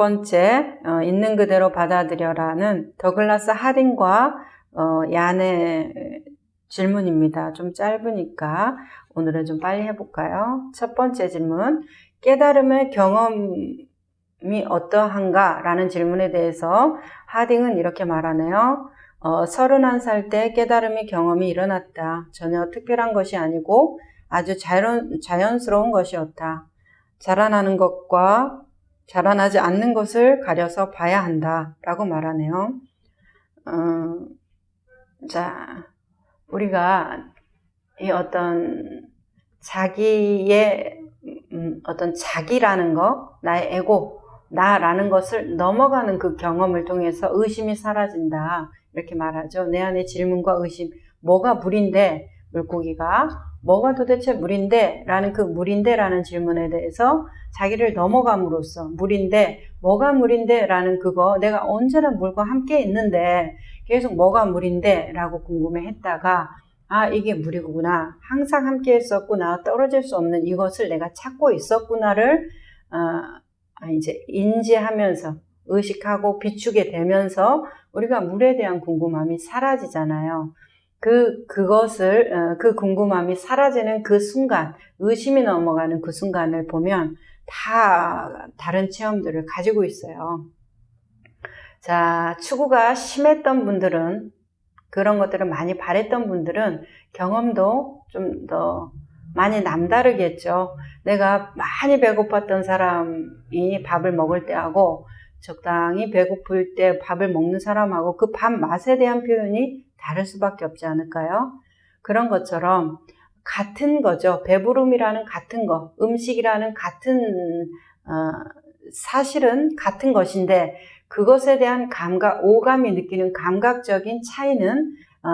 번째, 어, 있는 그대로 받아들여라는 더글라스 하딩과 어, 얀의 질문입니다. 좀 짧으니까 오늘은 좀 빨리 해볼까요? 첫 번째 질문, 깨달음의 경험이 어떠한가? 라는 질문에 대해서 하딩은 이렇게 말하네요. 어, 31살 때 깨달음의 경험이 일어났다. 전혀 특별한 것이 아니고 아주 자연, 자연스러운 것이었다. 자라나는 것과 자라나지 않는 것을 가려서 봐야 한다. 라고 말하네요. 어, 자, 우리가 이 어떤 자기의 음, 어떤 자기라는 거, 나의 에고, 나라는 것을 넘어가는 그 경험을 통해서 의심이 사라진다. 이렇게 말하죠. 내 안에 질문과 의심. 뭐가 물인데, 물고기가 뭐가 도대체 물인데? 라는 그 물인데 라는 질문에 대해서 자기를 넘어감으로써 물인데, 뭐가 물인데? 라는 그거 내가 언제나 물과 함께 있는데 계속 뭐가 물인데? 라고 궁금해 했다가 아, 이게 물이구나. 항상 함께 했었구나. 떨어질 수 없는 이것을 내가 찾고 있었구나를, 어, 이제 인지하면서 의식하고 비추게 되면서 우리가 물에 대한 궁금함이 사라지잖아요. 그, 그것을, 어, 그 궁금함이 사라지는 그 순간, 의심이 넘어가는 그 순간을 보면 다 다른 체험들을 가지고 있어요. 자, 추구가 심했던 분들은, 그런 것들을 많이 바랬던 분들은 경험도 좀 더 많이 남다르겠죠. 내가 많이 배고팠던 사람이 밥을 먹을 때하고 적당히 배고플 때 밥을 먹는 사람하고 그 밥 맛에 대한 표현이 다를 수밖에 없지 않을까요? 그런 것처럼 같은 거죠. 배부름이라는 같은 거, 음식이라는 같은 어, 사실은 같은 것인데 그것에 대한 감각, 오감이 느끼는 감각적인 차이는 어,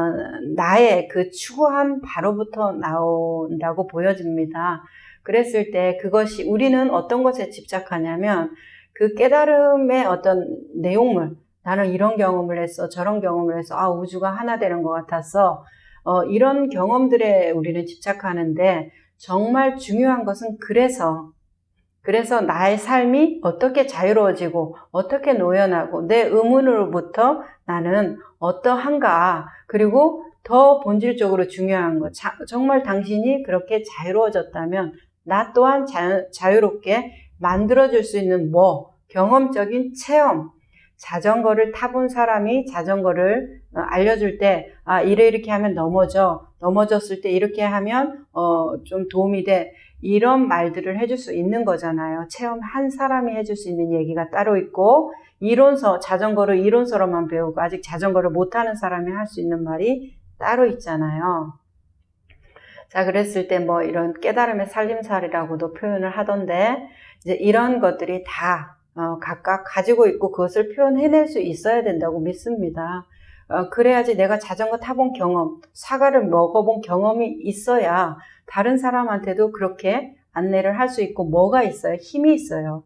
나의 그 추구한 바로부터 나온다고 보여집니다. 그랬을 때 그것이 우리는 어떤 것에 집착하냐면 그 깨달음의 어떤 내용물, 나는 이런 경험을 했어, 저런 경험을 했어, 아, 우주가 하나 되는 것 같았어. 어, 이런 경험들에 우리는 집착하는데 정말 중요한 것은 그래서 그래서 나의 삶이 어떻게 자유로워지고 어떻게 노연하고 내 의문으로부터 나는 어떠한가 그리고 더 본질적으로 중요한 것. 자, 정말 당신이 그렇게 자유로워졌다면 나 또한 자유, 자유롭게 만들어줄 수 있는 뭐? 경험적인 체험 자전거를 타본 사람이 자전거를 어, 알려줄 때, 아, 이래 이렇게 하면 넘어져. 넘어졌을 때 이렇게 하면, 어, 좀 도움이 돼. 이런 말들을 해줄 수 있는 거잖아요. 체험 한 사람이 해줄 수 있는 얘기가 따로 있고, 이론서, 자전거를 이론서로만 배우고, 아직 자전거를 못하는 사람이 할 수 있는 말이 따로 있잖아요. 자, 그랬을 때 뭐 이런 깨달음의 살림살이라고도 표현을 하던데, 이제 이런 것들이 다 어, 각각 가지고 있고 그것을 표현해낼 수 있어야 된다고 믿습니다. 어, 그래야지 내가 자전거 타본 경험, 사과를 먹어본 경험이 있어야 다른 사람한테도 그렇게 안내를 할 수 있고 뭐가 있어요? 힘이 있어요.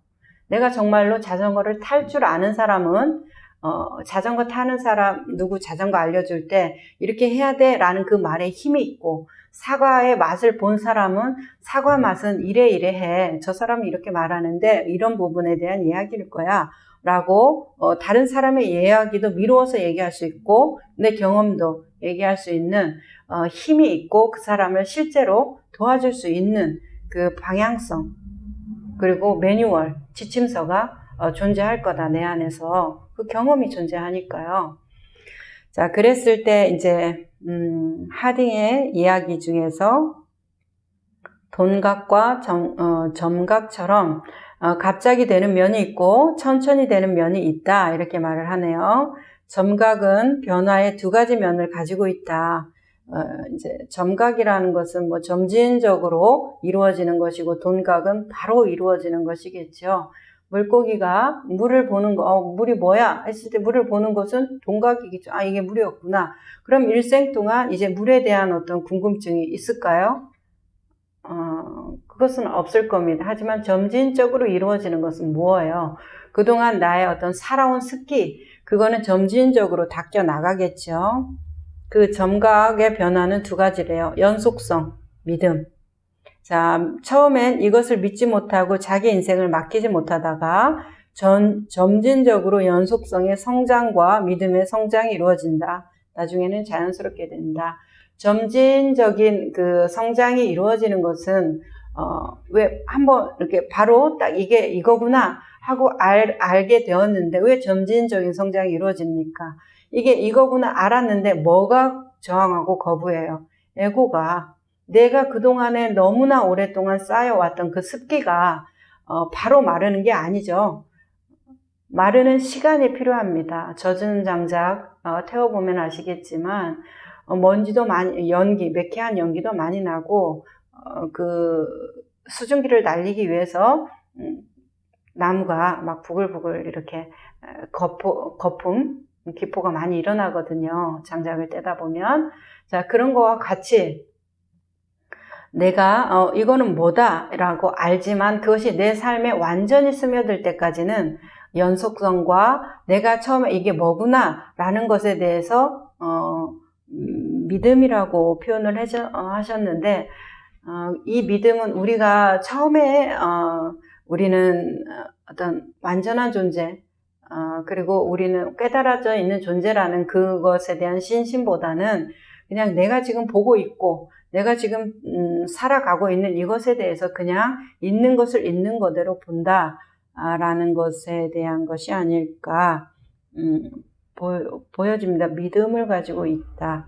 내가 정말로 자전거를 탈 줄 아는 사람은 어, 자전거 타는 사람 누구 자전거 알려줄 때 이렇게 해야 돼라는 그 말에 힘이 있고 사과의 맛을 본 사람은 사과 맛은 이래 이래 해. 저 사람이 이렇게 말하는데 이런 부분에 대한 이야기일 거야. 라고 어, 다른 사람의 이야기도 미루어서 얘기할 수 있고 내 경험도 얘기할 수 있는 어, 힘이 있고 그 사람을 실제로 도와줄 수 있는 그 방향성 그리고 매뉴얼 지침서가 어, 존재할 거다 내 안에서 그 경험이 존재하니까요. 자 그랬을 때 이제 음, 하딩의 이야기 중에서 돈각과 점, 어, 점각처럼 어, 갑자기 되는 면이 있고 천천히 되는 면이 있다 이렇게 말을 하네요. 점각은 변화의 두 가지 면을 가지고 있다. 어, 이제 점각이라는 것은 뭐 점진적으로 이루어지는 것이고 돈각은 바로 이루어지는 것이겠죠. 물고기가 물을 보는 거, 어, 물이 뭐야? 했을 때 물을 보는 것은 동각이겠죠. 아, 이게 물이었구나. 그럼 일생 동안 이제 물에 대한 어떤 궁금증이 있을까요? 어, 그것은 없을 겁니다. 하지만 점진적으로 이루어지는 것은 뭐예요? 그동안 나의 어떤 살아온 습기, 그거는 점진적으로 닦여 나가겠죠. 그 점각의 변화는 두 가지래요. 연속성, 믿음. 자, 처음엔 이것을 믿지 못하고 자기 인생을 맡기지 못하다가 전, 점진적으로 연속성의 성장과 믿음의 성장이 이루어진다. 나중에는 자연스럽게 된다. 점진적인 그 성장이 이루어지는 것은 어, 왜 한번 이렇게 바로 딱 이게 이거구나 하고 알, 알게 되었는데 왜 점진적인 성장이 이루어집니까? 이게 이거구나 알았는데 뭐가 저항하고 거부해요? 에고가 내가 그동안에 너무나 오랫동안 쌓여왔던 그 습기가 어, 바로 마르는 게 아니죠. 마르는 시간이 필요합니다. 젖은 장작 어, 태워보면 아시겠지만 어, 먼지도 많이 연기 매캐한 연기도 많이 나고 어, 그 수증기를 날리기 위해서 음, 나무가 막 부글부글 이렇게 거포, 거품 기포가 많이 일어나거든요. 장작을 떼다 보면 자 그런 거와 같이 내가 어, 이거는 뭐다라고 알지만 그것이 내 삶에 완전히 스며들 때까지는 연속성과 내가 처음에 이게 뭐구나라는 것에 대해서 어, 믿음이라고 표현을 해저, 어, 하셨는데 어, 이 믿음은 우리가 처음에 어, 우리는 어떤 완전한 존재 어, 그리고 우리는 깨달아져 있는 존재라는 그것에 대한 신심보다는 그냥 내가 지금 보고 있고 내가 지금 음, 살아가고 있는 이것에 대해서 그냥 있는 것을 있는 거대로 본다라는 것에 대한 것이 아닐까 음, 보, 보여집니다. 믿음을 가지고 있다.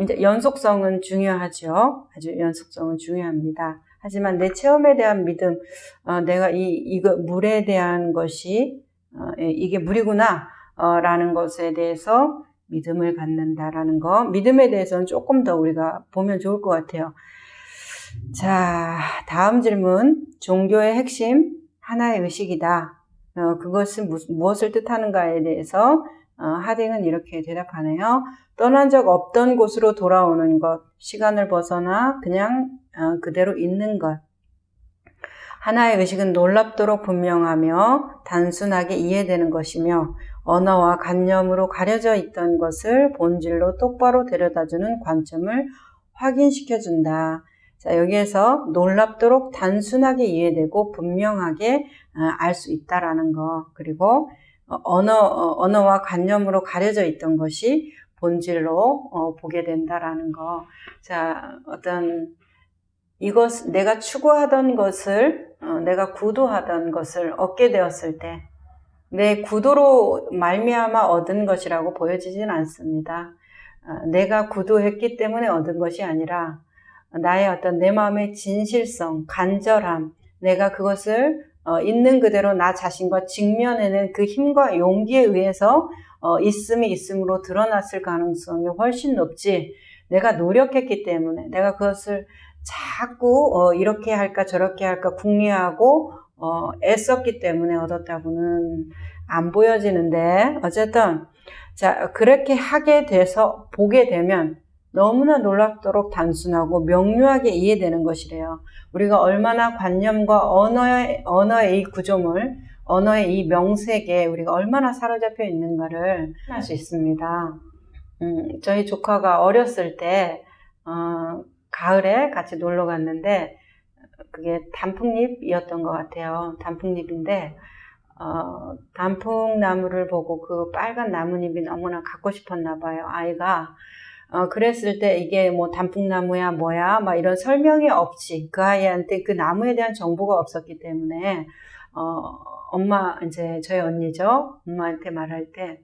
이제 연속성은 중요하죠. 아주 연속성은 중요합니다. 하지만 내 체험에 대한 믿음, 어, 내가 이 이거 물에 대한 것이 어, 예, 이게 물이구나 어, 라는 것에 대해서 믿음을 갖는다라는 거. 믿음에 대해서는 조금 더 우리가 보면 좋을 것 같아요. 자, 다음 질문. 종교의 핵심, 하나의 의식이다. 어, 그것은 무, 무엇을 뜻하는가에 대해서 어, 하딩은 이렇게 대답하네요. 떠난 적 없던 곳으로 돌아오는 것, 시간을 벗어나 그냥 어, 그대로 있는 것. 하나의 의식은 놀랍도록 분명하며 단순하게 이해되는 것이며 언어와 관념으로 가려져 있던 것을 본질로 똑바로 데려다주는 관점을 확인시켜준다. 자, 여기에서 놀랍도록 단순하게 이해되고 분명하게 어, 알수 있다라는 거. 그리고 어, 언어, 어, 언어와 관념으로 가려져 있던 것이 본질로 보게 된다라는 거. 자, 어떤 이것, 내가 추구하던 것을, 내가 구도하던 것을 얻게 되었을 때, 내 구도로 말미암아 얻은 것이라고 보여지진 않습니다. 어, 내가 구도했기 때문에 얻은 것이 아니라 나의 어떤 내 마음의 진실성, 간절함, 내가 그것을 어, 있는 그대로 나 자신과 직면해낸 그 힘과 용기에 의해서 어, 있음이 있음으로 드러났을 가능성이 훨씬 높지. 내가 노력했기 때문에 내가 그것을 자꾸 이렇게 할까 저렇게 할까 궁리하고 어, 애썼기 때문에 얻었다고는 안 보여지는데 어쨌든 자 그렇게 하게 돼서 보게 되면 너무나 놀랍도록 단순하고 명료하게 이해되는 것이래요. 우리가 얼마나 관념과 언어의 언어의 이 구조물, 언어의 이 명색에 우리가 얼마나 사로잡혀 있는가를 할수 있습니다. 음, 저희 조카가 어렸을 때 어, 가을에 같이 놀러 갔는데 그게 단풍잎이었던 것 같아요. 단풍잎인데 어, 단풍나무를 보고 그 빨간 나뭇잎이 너무나 갖고 싶었나 봐요. 아이가 어, 그랬을 때 이게 뭐 단풍나무야 뭐야 막 이런 설명이 없이 그 아이한테 그 나무에 대한 정보가 없었기 때문에 어, 엄마 이제 저희 언니죠 엄마한테 말할 때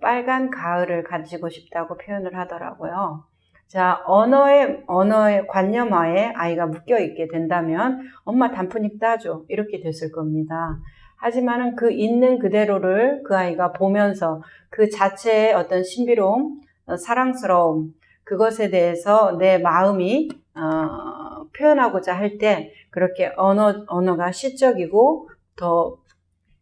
빨간 가을을 가지고 싶다고 표현을 하더라고요. 자, 언어의, 언어의 관념화에 아이가 묶여 있게 된다면 엄마 단풍잎 따줘. 이렇게 됐을 겁니다. 하지만은 그 있는 그대로를 그 아이가 보면서 그 자체의 어떤 신비로움, 어, 사랑스러움, 그것에 대해서 내 마음이 어, 표현하고자 할 때 그렇게 언어, 언어가 시적이고 더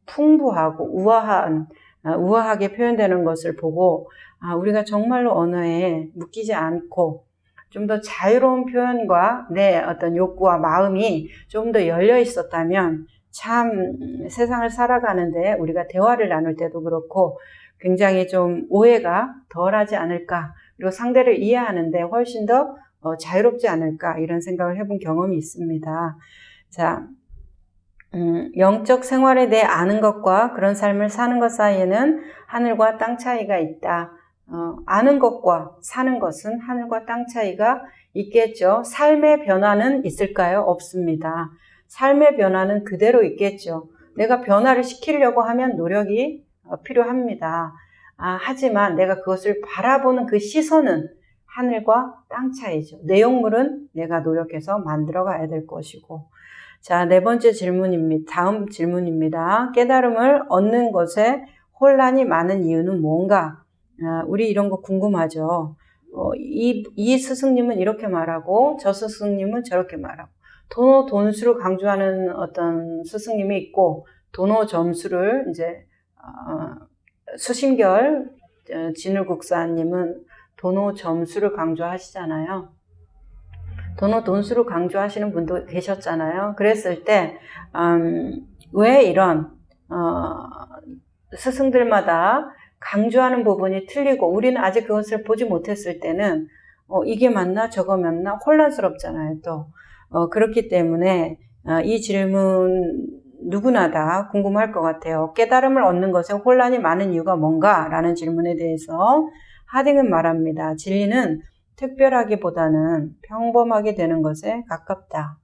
풍부하고 우아한, 어, 우아하게 표현되는 것을 보고 아, 우리가 정말로 언어에 묶이지 않고 좀 더 자유로운 표현과 내 어떤 욕구와 마음이 좀 더 열려 있었다면 참 세상을 살아가는데 우리가 대화를 나눌 때도 그렇고 굉장히 좀 오해가 덜 하지 않을까 그리고 상대를 이해하는데 훨씬 더 어, 자유롭지 않을까 이런 생각을 해본 경험이 있습니다. 자, 음, 영적 생활에 대해 아는 것과 그런 삶을 사는 것 사이에는 하늘과 땅 차이가 있다. 어, 아는 것과 사는 것은 하늘과 땅 차이가 있겠죠. 삶의 변화는 있을까요? 없습니다. 삶의 변화는 그대로 있겠죠. 내가 변화를 시키려고 하면 노력이 어, 필요합니다. 아, 하지만 내가 그것을 바라보는 그 시선은 하늘과 땅 차이죠. 내용물은 내가 노력해서 만들어 가야 될 것이고. 자, 네 번째 질문입니다. 다음 질문입니다. 깨달음을 얻는 것에 혼란이 많은 이유는 뭔가? 아, 우리 이런 거 궁금하죠. 어, 이, 이 스승님은 이렇게 말하고 저 스승님은 저렇게 말하고 도노 돈수를 강조하는 어떤 스승님이 있고 도노 점수를 이제 어, 수심결 어, 진울국사님은 도노 점수를 강조하시잖아요. 도노 돈수를 강조하시는 분도 계셨잖아요. 그랬을 때, 음, 왜 이런, 어, 스승들마다 강조하는 부분이 틀리고, 우리는 아직 그것을 보지 못했을 때는, 어, 이게 맞나, 저거 맞나, 혼란스럽잖아요, 또. 어, 그렇기 때문에, 어, 이 질문 누구나 다 궁금할 것 같아요. 깨달음을 얻는 것에 혼란이 많은 이유가 뭔가? 라는 질문에 대해서 하딩은 말합니다. 진리는 특별하기보다는 평범하게 되는 것에 가깝다.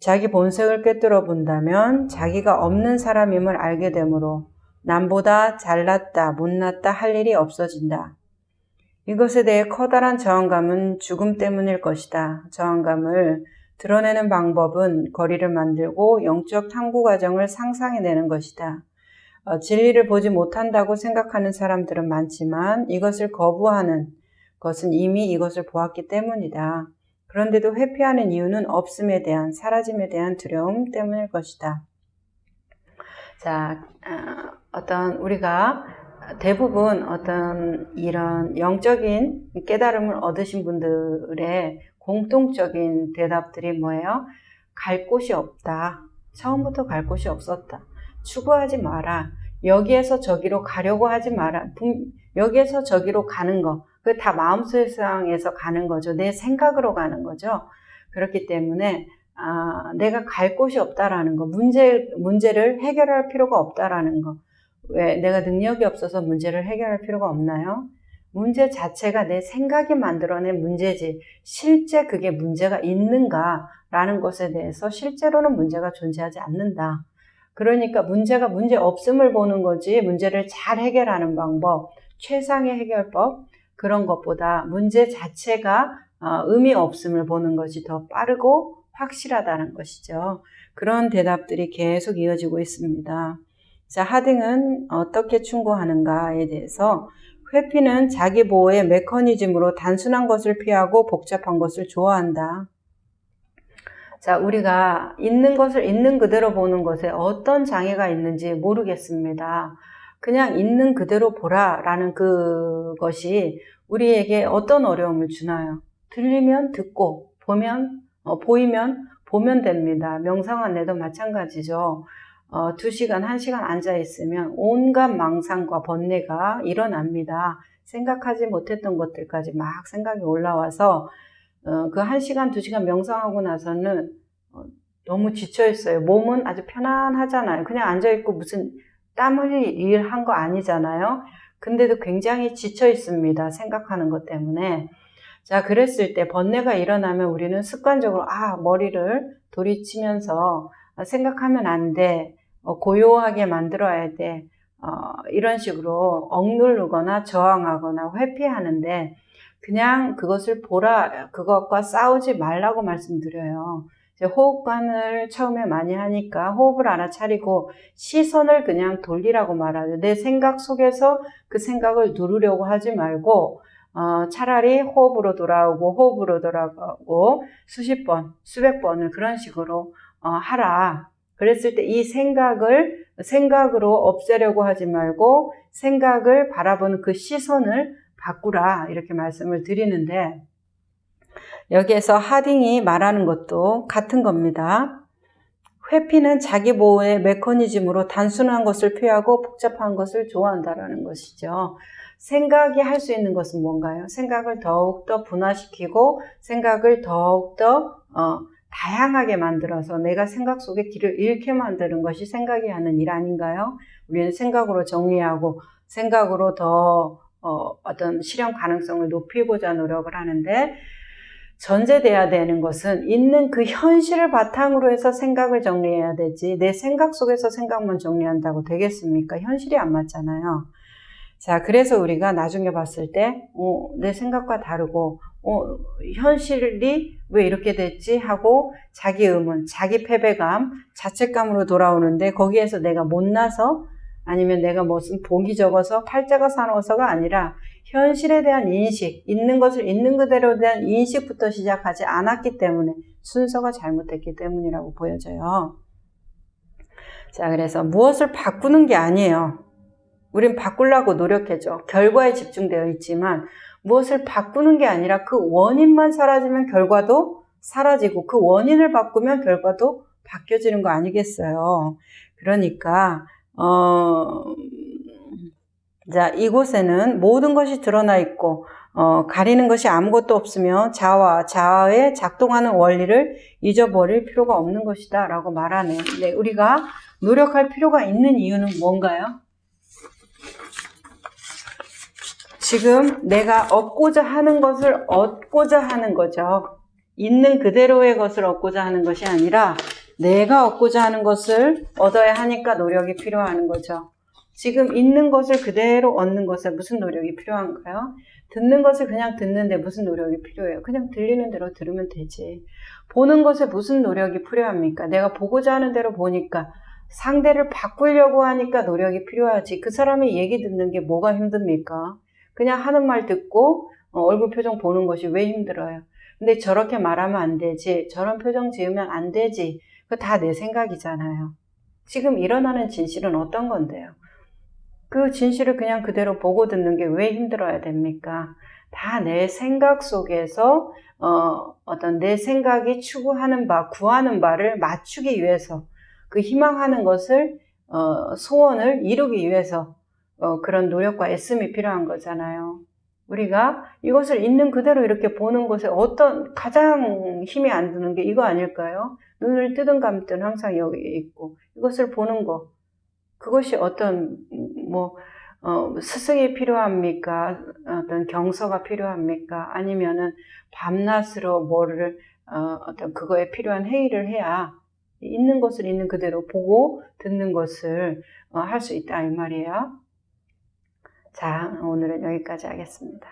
자기 본색을 꿰뚫어 본다면 자기가 없는 사람임을 알게 되므로 남보다 잘났다, 못났다 할 일이 없어진다. 이것에 대해 커다란 저항감은 죽음 때문일 것이다. 저항감을 드러내는 방법은 거리를 만들고 영적 탐구 과정을 상상해내는 것이다. 어, 진리를 보지 못한다고 생각하는 사람들은 많지만 이것을 거부하는 것은 이미 이것을 보았기 때문이다. 그런데도 회피하는 이유는 없음에 대한, 사라짐에 대한 두려움 때문일 것이다. 자, 어, 어떤 우리가 대부분 어떤 이런 영적인 깨달음을 얻으신 분들의 공통적인 대답들이 뭐예요? 갈 곳이 없다. 처음부터 갈 곳이 없었다. 추구하지 마라. 여기에서 저기로 가려고 하지 마라. 여기에서 저기로 가는 거. 그 다 마음 세상에서 가는 거죠. 내 생각으로 가는 거죠. 그렇기 때문에 아, 내가 갈 곳이 없다라는 거, 문제 문제를 해결할 필요가 없다라는 거. 왜 내가 능력이 없어서 문제를 해결할 필요가 없나요? 문제 자체가 내 생각이 만들어낸 문제지 실제 그게 문제가 있는가라는 것에 대해서 실제로는 문제가 존재하지 않는다. 그러니까 문제가 문제 없음을 보는 거지 문제를 잘 해결하는 방법, 최상의 해결법 그런 것보다 문제 자체가 어, 의미 없음을 보는 것이 더 빠르고 확실하다는 것이죠. 그런 대답들이 계속 이어지고 있습니다. 자, 하딩은 어떻게 충고하는가에 대해서 회피는 자기 보호의 메커니즘으로 단순한 것을 피하고 복잡한 것을 좋아한다. 자, 우리가 있는 것을 있는 그대로 보는 것에 어떤 장애가 있는지 모르겠습니다. 그냥 있는 그대로 보라라는 그것이 우리에게 어떤 어려움을 주나요? 들리면 듣고, 보면, 어, 보이면 보면 됩니다. 명상 안에도 마찬가지죠. 어, 2시간, 1시간 앉아 있으면 온갖 망상과 번뇌가 일어납니다. 생각하지 못했던 것들까지 막 생각이 올라와서 어, 그 1시간, 2시간 명상하고 나서는 어, 너무 지쳐 있어요. 몸은 아주 편안하잖아요. 그냥 앉아 있고 무슨 땀 흘릴 일한 거 아니잖아요. 근데도 굉장히 지쳐 있습니다. 생각하는 것 때문에. 자, 그랬을 때 번뇌가 일어나면 우리는 습관적으로 아, 머리를 돌이치면서 생각하면 안 돼. 어, 고요하게 만들어야 돼. 어, 이런 식으로 억누르거나 저항하거나 회피하는데 그냥 그것을 보라, 그것과 싸우지 말라고 말씀드려요. 호흡관을 처음에 많이 하니까 호흡을 알아차리고 시선을 그냥 돌리라고 말하죠. 내 생각 속에서 그 생각을 누르려고 하지 말고 어, 차라리 호흡으로 돌아오고 호흡으로 돌아가고 수십 번, 수백 번을 그런 식으로 어, 하라. 그랬을 때 이 생각을 생각으로 없애려고 하지 말고 생각을 바라보는 그 시선을 바꾸라 이렇게 말씀을 드리는데 여기에서 하딩이 말하는 것도 같은 겁니다. 회피는 자기 보호의 메커니즘으로 단순한 것을 피하고 복잡한 것을 좋아한다라는 것이죠. 생각이 할 수 있는 것은 뭔가요? 생각을 더욱더 분화시키고 생각을 더욱더 어, 다양하게 만들어서 내가 생각 속에 길을 잃게 만드는 것이 생각이 하는 일 아닌가요? 우리는 생각으로 정리하고 생각으로 더 어, 어떤 실현 가능성을 높이고자 노력을 하는데 전제돼야 되는 것은 있는 그 현실을 바탕으로 해서 생각을 정리해야 되지 내 생각 속에서 생각만 정리한다고 되겠습니까? 현실이 안 맞잖아요. 자, 그래서 우리가 나중에 봤을 때, 어, 내 생각과 다르고, 어, 현실이 왜 이렇게 됐지? 하고 자기 의문, 자기 패배감, 자책감으로 돌아오는데 거기에서 내가 못나서 아니면 내가 무슨 복이 적어서 팔자가 사나워서가 아니라 현실에 대한 인식, 있는 것을 있는 그대로 대한 인식부터 시작하지 않았기 때문에 순서가 잘못됐기 때문이라고 보여져요. 자, 그래서 무엇을 바꾸는 게 아니에요. 우린 바꾸려고 노력해죠. 결과에 집중되어 있지만 무엇을 바꾸는 게 아니라 그 원인만 사라지면 결과도 사라지고 그 원인을 바꾸면 결과도 바뀌어지는 거 아니겠어요. 그러니까 어, 자, 이곳에는 모든 것이 드러나 있고, 어, 가리는 것이 아무것도 없으며 자와 자아의 작동하는 원리를 잊어버릴 필요가 없는 것이다. 라고 말하네. 네, 우리가 노력할 필요가 있는 이유는 뭔가요? 지금 내가 얻고자 하는 것을 얻고자 하는 거죠. 있는 그대로의 것을 얻고자 하는 것이 아니라 내가 얻고자 하는 것을 얻어야 하니까 노력이 필요한 거죠. 지금 있는 것을 그대로 얻는 것에 무슨 노력이 필요한가요? 듣는 것을 그냥 듣는데 무슨 노력이 필요해요? 그냥 들리는 대로 들으면 되지. 보는 것에 무슨 노력이 필요합니까? 내가 보고자 하는 대로 보니까 상대를 바꾸려고 하니까 노력이 필요하지. 그 사람의 얘기 듣는 게 뭐가 힘듭니까? 그냥 하는 말 듣고 어, 얼굴 표정 보는 것이 왜 힘들어요? 근데 저렇게 말하면 안 되지. 저런 표정 지으면 안 되지. 그 다 내 생각이잖아요. 지금 일어나는 진실은 어떤 건데요? 그 진실을 그냥 그대로 보고 듣는 게 왜 힘들어야 됩니까? 다 내 생각 속에서 어, 어떤 내 생각이 추구하는 바, 구하는 바를 맞추기 위해서 그 희망하는 것을 어, 소원을 이루기 위해서 어, 그런 노력과 애씀이 필요한 거잖아요. 우리가 이것을 있는 그대로 이렇게 보는 것에 어떤 가장 힘이 안 드는 게 이거 아닐까요? 눈을 뜨든 감든 항상 여기 있고 이것을 보는 거 그것이 어떤 뭐 어, 스승이 필요합니까? 어떤 경서가 필요합니까? 아니면은 밤낮으로 뭐를 어, 어떤 그거에 필요한 회의를 해야 있는 것을 있는 그대로 보고 듣는 것을 어, 할 수 있다 이 말이에요. 자, 오늘은 여기까지 하겠습니다.